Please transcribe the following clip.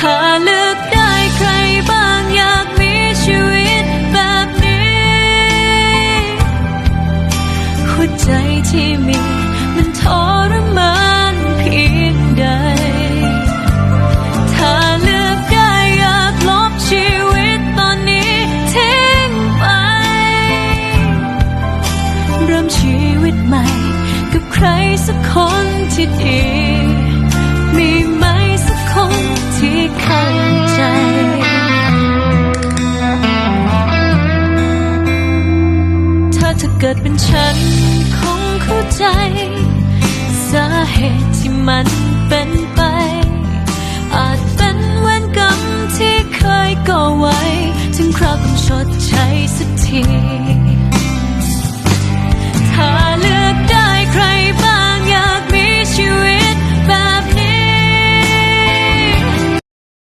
ถ้าเลือกได้ใครบ้างอยากมีชีวิตแบบนี้ หัวใจที่มีมันทรมานเพียงใด ถ้าเลือกได้อยากลบชีวิตตอนนี้ทิ้งไป เริ่มชีวิตใหม่ กับใครสักคนที่ดี ถ้าเกิดเป็นฉันคงเข้าใจ สาเหตุที่มันเป็นไป อาจเป็นเวรกรรมที่เคยก่อไว้ ถึงคราวต้องชดใช้สักที